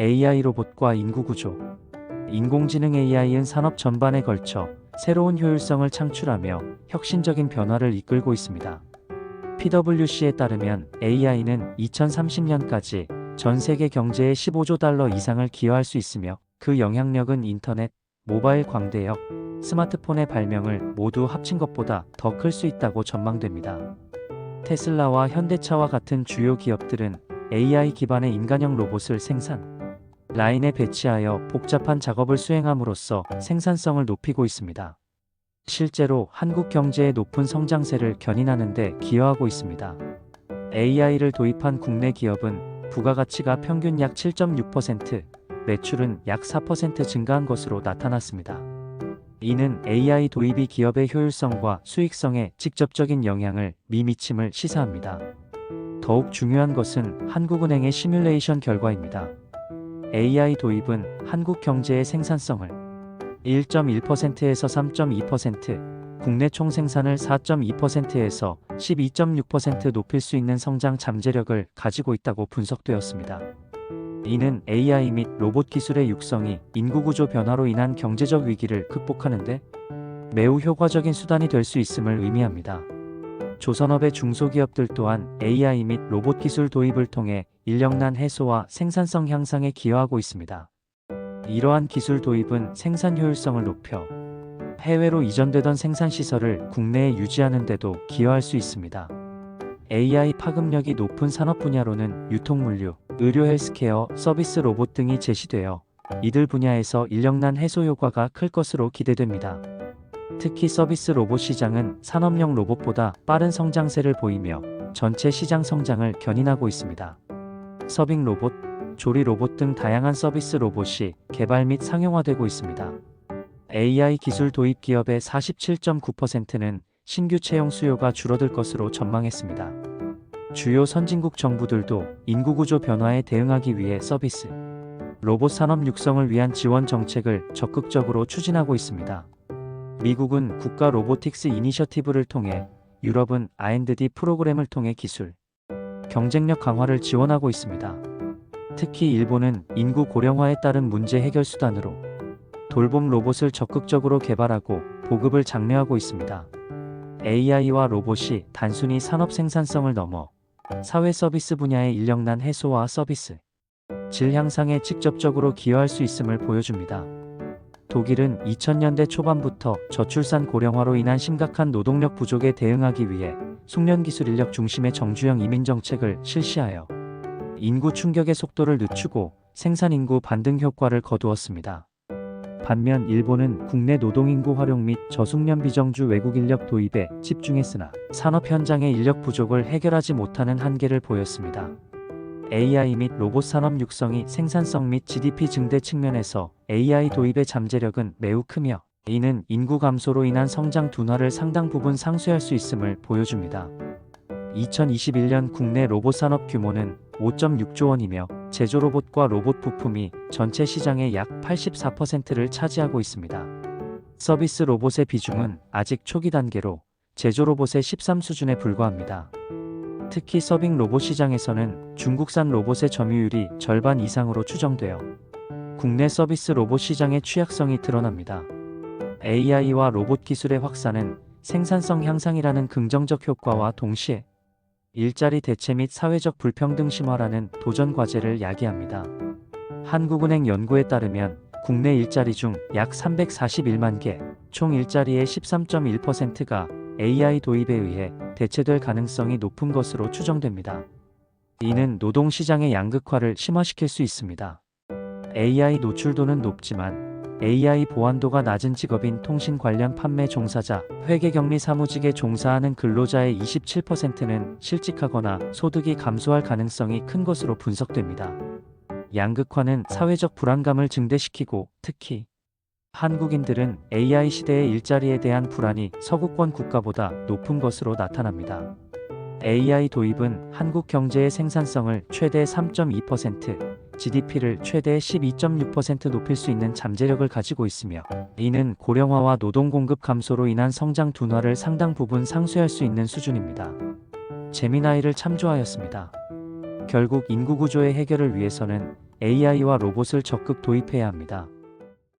AI 로봇과 인구 구조. 인공지능 AI는 산업 전반에 걸쳐 새로운 효율성을 창출하며 혁신적인 변화를 이끌고 있습니다. PwC에 따르면 AI는 2030년까지 전 세계 경제의 15조 달러 이상을 기여할 수 있으며 그 영향력은 인터넷, 모바일 광대역, 스마트폰의 발명을 모두 합친 것보다 더 클 수 있다고 전망됩니다. 테슬라와 현대차와 같은 주요 기업들은 AI 기반의 인간형 로봇을 생산, 라인에 배치하여 복잡한 작업을 수행함으로써 생산성을 높이고 있습니다. 실제로 한국 경제의 높은 성장세를 견인하는 데 기여하고 있습니다. AI를 도입한 국내 기업은 부가가치가 평균 약 7.6%, 매출은 약 4% 증가한 것으로 나타났습니다. 이는 AI 도입이 기업의 효율성과 수익성에 직접적인 영향을 미미침을 시사합니다. 더욱 중요한 것은 한국은행의 시뮬레이션 결과입니다. AI 도입은 한국 경제의 생산성을 1.1%에서 3.2%, 국내 총 생산을 4.2%에서 12.6% 높일 수 있는 성장 잠재력을 가지고 있다고 분석되었습니다. 이는 AI 및 로봇 기술의 육성이 인구 구조 변화로 인한 경제적 위기를 극복하는데 매우 효과적인 수단이 될 수 있음을 의미합니다. 조선업의 중소기업들 또한 AI 및 로봇 기술 도입을 통해 인력난 해소와 생산성 향상에 기여하고 있습니다. 이러한 기술 도입은 생산 효율성을 높여 해외로 이전되던 생산 시설을 국내에 유지하는 데도 기여할 수 있습니다. AI 파급력이 높은 산업 분야로는 유통물류, 의료 헬스케어, 서비스 로봇 등이 제시되어 이들 분야에서 인력난 해소 효과가 클 것으로 기대됩니다. 특히 서비스 로봇 시장은 산업용 로봇보다 빠른 성장세를 보이며 전체 시장 성장을 견인하고 있습니다. 서빙 로봇, 조리 로봇 등 다양한 서비스 로봇이 개발 및 상용화되고 있습니다. AI 기술 도입 기업의 47.9%는 신규 채용 수요가 줄어들 것으로 전망했습니다. 주요 선진국 정부들도 인구 구조 변화에 대응하기 위해 서비스, 로봇 산업 육성을 위한 지원 정책을 적극적으로 추진하고 있습니다. 미국은 국가 로보틱스 이니셔티브를 통해 유럽은 R&D 프로그램을 통해 기술, 경쟁력 강화를 지원하고 있습니다. 특히 일본은 인구 고령화에 따른 문제 해결 수단으로 돌봄 로봇을 적극적으로 개발하고 보급을 장려하고 있습니다. AI와 로봇이 단순히 산업 생산성을 넘어 사회 서비스 분야의 인력난 해소와 서비스, 질 향상에 직접적으로 기여할 수 있음을 보여줍니다. 독일은 2000년대 초반부터 저출산 고령화로 인한 심각한 노동력 부족에 대응하기 위해 숙련기술 인력 중심의 정주형 이민 정책을 실시하여 인구 충격의 속도를 늦추고 생산 인구 반등 효과를 거두었습니다. 반면 일본은 국내 노동인구 활용 및 저숙련 비정주 외국 인력 도입에 집중했으나 산업 현장의 인력 부족을 해결하지 못하는 한계를 보였습니다. AI 및 로봇 산업 육성이 생산성 및 GDP 증대 측면에서 AI 도입의 잠재력은 매우 크며 이는 인구 감소로 인한 성장 둔화를 상당 부분 상쇄할 수 있음을 보여줍니다. 2021년 국내 로봇 산업 규모는 5.6조 원이며 제조 로봇과 로봇 부품이 전체 시장의 약 84%를 차지하고 있습니다. 서비스 로봇의 비중은 아직 초기 단계로 제조 로봇의 13 수준에 불과합니다. 특히 서빙 로봇 시장에서는 중국산 로봇의 점유율이 절반 이상으로 추정되어 국내 서비스 로봇 시장의 취약성이 드러납니다. AI와 로봇 기술의 확산은 생산성 향상이라는 긍정적 효과와 동시에 일자리 대체 및 사회적 불평등 심화라는 도전 과제를 야기합니다. 한국은행 연구에 따르면 국내 일자리 중 약 341만 개, 총 일자리의 13.1%가 AI 도입에 의해 대체될 가능성이 높은 것으로 추정됩니다. 이는 노동시장의 양극화를 심화시킬 수 있습니다. AI 노출도는 높지만 AI 보안도가 낮은 직업인 통신 관련 판매 종사자, 회계격리 사무직에 종사하는 근로자의 27%는 실직하거나 소득이 감소할 가능성이 큰 것으로 분석됩니다. 양극화는 사회적 불안감을 증대시키고 특히 한국인들은 AI 시대의 일자리에 대한 불안이 서구권 국가보다 높은 것으로 나타납니다. AI 도입은 한국 경제의 생산성을 최대 3.2%, GDP를 최대 12.6% 높일 수 있는 잠재력을 가지고 있으며 이는 고령화와 노동 공급 감소로 인한 성장 둔화를 상당 부분 상쇄할 수 있는 수준입니다. 재미나이를 참조하였습니다. 결국 인구 구조의 해결을 위해서는 AI와 로봇을 적극 도입해야 합니다.